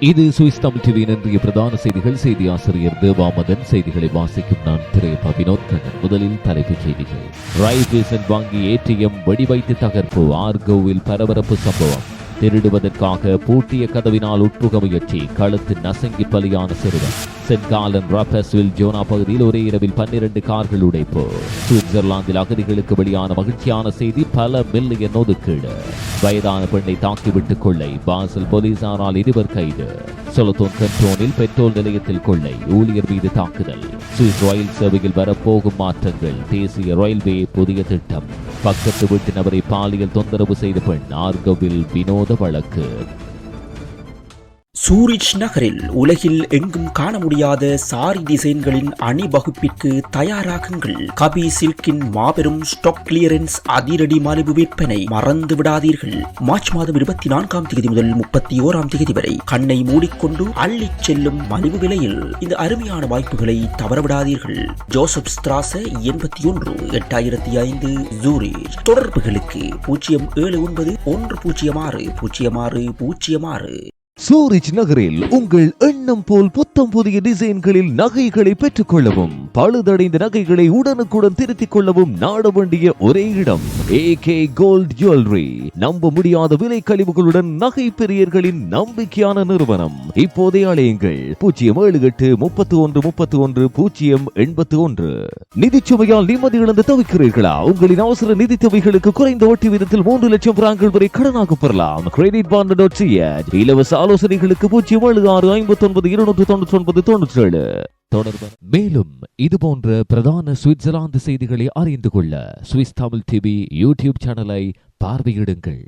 இது சுவிஸ் தமிழ் டிவியின் இன்றைய பிரதான செய்திகள். செய்தி ஆசிரியர் தேவாமதன் செய்திகளை வாசிக்கும் நான் திரையப்பா வினோத் கண்ணன் முதலில் தலைப்புச் செய்திகள். ரைபேசன் வாங்கி ஏடிஎம் வெடிவைத்து தகர்ப்பு. ஆர்கோவில் பரபரப்பு சம்பவம். திருடுவதற்காக பூட்டிய கதவினால் உட்புக முயற்சி கழுத்து நசங்கி பலியான சிறுவன். சென்காலன் ராபஸ்வில் ஜோனா பகுதியில் ஒரே இரவில் பன்னிரண்டு கார்கள் உடைப்பு. சுவிட்சர்லாந்தில் அகதிகளுக்கு வெளியான மகிழ்ச்சியான செய்தி பல மில்லியன் ஒதுக்கீடு. வயதான பெண்ணை தாக்கிவிட்டு கொள்ளை பாசல் போலீசாரால் இருவர் கைது. சொலத்தோன் கண்ட்ரோனில் பெட்ரோல் நிலையத்தில் கொள்ளை ஊழியர் மீது தாக்குதல். சுவிஸ் ரயில் சேவையில் வரப்போகும் மாற்றங்கள் தேசிய ரயில்வே புதிய திட்டம். பக்கத்து வீட்டினவரை பாலியல் தொந்தரவு செய்த பெண் ஆர்கோவில் வினோத வழக்கு. சூரிச் நகரில் உலகில் எங்கும் காண முடியாத சாரி டிசைன்களின் அணிவகுப்பிற்கு தயாராகுங்கள். கபி சில்கின் மாபெரும் ஸ்டாக் கிளியரன்ஸ் அதிரடி மலிவு விற்பனை மறந்து விடாதீர்கள். மார்ச் மாதம் இருபத்தி நான்காம் தேதி முதல் முப்பத்தி ஓராம் தேதி வரை கண்ணை மூடிக்கொண்டு அள்ளிச் செல்லும் மலிவு விலையில் இந்த அருமையான வாய்ப்புகளை தவறவிடாதீர்கள். ஜோசப் ஸ்திராச எண்பத்தி ஒன்று எட்டாயிரத்தி ஐந்து ஜூரிச் தொடர்புகளுக்கு பூஜ்ஜியம் ஏழு ஒன்பது ஒன்று பூஜ்ஜியம் ஆறு பூஜ்ஜியம் ஆறு பூஜ்ஜியம் ஆறு. சூரிச் நகரில் உங்கள் எண்ணம் போல் புத்தம் புதிய டிசைன்களில் நகைகளை பெற்றுக் கொள்ளவும் பழுதடைந்த நகைகளை உடனுக்குடன் திருத்திக் கொள்ளவும் நாட வேண்டிய ஒரே இடம். ஏ கே கோல்ட் ஜுவல்லரி நம்ப முடியாத விலை கழிவுகளுடன் நகை பெரியர்களின் நம்பிக்கையான நிறுவனம். இப்போதே அழையுங்கள் பூஜ்ஜியம் ஏழு எட்டு முப்பத்தி ஒன்று முப்பத்தி ஒன்று பூஜ்ஜியம் எண்பத்தி ஒன்று நிதிச்சுமையால் நிம்மதி இழந்து தவிக்கிறீர்களா? உங்களின் அவசர நிதி தேவைகளுக்கு குறைந்த வட்டி விதத்தில் மூன்று லட்சம் பிராங்கள் வரை கடனாக பெறலாம். கிரெடிட் பாண்ட் டாட் இலவச ஆலோசனைகளுக்கு பூஜ்ஜியம் ஏழு ஆறு ஐம்பத்தி ஒன்பது இருநூற்று தொண்ணூற்றி ஒன்பது தொண்ணூற்றி ஏழு தொடர்பு. மேலும் இது போன்ற பிரதான சுவிட்சர்லாந்து செய்திகளை அறிந்து கொள்ள சுவிஸ் தமிழ் டிவி யூடியூப் சேனலை பார்வையிடுங்கள்.